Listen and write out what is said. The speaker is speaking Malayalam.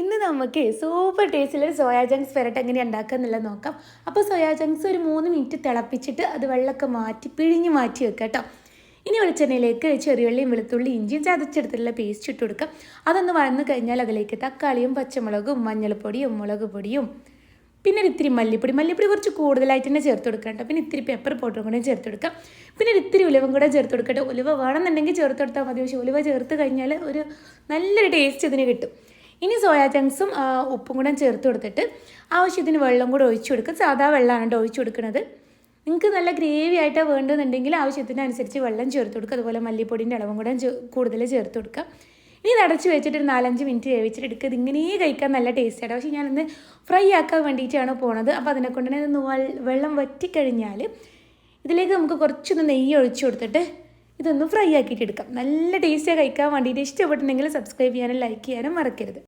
ഇന്ന് നമുക്ക് സൂപ്പർ ടേസ്റ്റിൽ സോയാ ജങ്ക്സ് പെരട്ട് എങ്ങനെ ഉണ്ടാക്കുക എന്നുള്ളത് നോക്കാം. അപ്പോൾ സോയാ ജങ്ക്സ് ഒരു മൂന്ന് മിനിറ്റ് തിളപ്പിച്ചിട്ട് അത് വെള്ളമൊക്കെ മാറ്റി പിഴിഞ്ഞ് മാറ്റി വെക്കുക കേട്ടോ ഇനി വെളിച്ചെണ്ണയിലേക്ക് ചെറിയുള്ളിയും വെളുത്തുള്ളി ഇഞ്ചിയും ചതച്ചെടുത്തിട്ടുള്ള പേസ്റ്റ് ഇട്ട് കൊടുക്കാം. അതൊന്ന് വഴന്നു കഴിഞ്ഞാൽ അതിലേക്ക് തക്കാളിയും പച്ചമുളകും മഞ്ഞൾപ്പൊടിയും മുളക് പൊടിയും പിന്നെ ഒരു ഇത്തിരി മല്ലിപ്പൊടി. മല്ലിപ്പൊടി കുറച്ച് കൂടുതലായിട്ട് തന്നെ ചേർത്ത് കൊടുക്കണം കേട്ടോ പിന്നെ ഇത്തിരി പെപ്പർ പൗഡറും കൂടെ ചേർത്ത് കൊടുക്കാം. പിന്നെ ഒരു ഇത്തിരി ഉലുവും കൂടെ ചേർത്ത് കൊടുക്കട്ടെ. ഉലുവ വേണമെന്നുണ്ടെങ്കിൽ ചേർത്ത് കൊടുത്താൽ മതി. പക്ഷേ ഉലുവ ചേർത്ത് കഴിഞ്ഞാൽ ഒരു നല്ലൊരു ടേസ്റ്റ് ഇതിന് കിട്ടും. ഇനി സോയാ ചങ്ക്സും ഉപ്പും കൂടെ ചേർത്ത് കൊടുത്തിട്ട് ആവശ്യത്തിന് വെള്ളം കൂടെ ഒഴിച്ചു കൊടുക്കുക സാധാ വെള്ളമാണ് കേട്ടോ ഒഴിച്ചു കൊടുക്കുന്നത്. നിങ്ങൾക്ക് നല്ല ഗ്രേവി ആയിട്ടാണ് വേണ്ടതെന്നുണ്ടെങ്കിൽ ആവശ്യത്തിനനുസരിച്ച് വെള്ളം ചേർത്ത് കൊടുക്കുക. അതുപോലെ മല്ലിപ്പൊടിന്റെ അളവും കൂടെ കൂടുതൽ ചേർത്ത് കൊടുക്കുക. ഇനി അടച്ച് വെച്ചിട്ട് ഒരു നാലഞ്ച് മിനിറ്റ് വേവിച്ചിട്ട് എടുക്കുക. ഇതിങ്ങനെ കഴിക്കാൻ നല്ല ടേസ്റ്റാണ് പക്ഷേ ഞാനിന്ന് ഫ്രൈ ആക്കാൻ വേണ്ടിയിട്ടാണ് പോണത്. അപ്പോൾ അതിനെ കൊണ്ട് തന്നെ വെ- വെള്ളം വറ്റിക്കഴിഞ്ഞാൽ ഇതിലേക്ക് നമുക്ക് കുറച്ചൊന്ന് നെയ്യ് ഒഴിച്ചു കൊടുത്തിട്ട് ഇതൊന്ന് ഫ്രൈ ആക്കിയിട്ട് എടുക്കാം. നല്ല ടേസ്റ്റാണ് കഴിക്കാൻ വേണ്ടിയിട്ട് ഇഷ്ടപ്പെട്ടിട്ടുണ്ടെങ്കിൽ സബ്സ്ക്രൈബ് ചെയ്യാനും ലൈക്ക് ചെയ്യാനും മറക്കരുത്.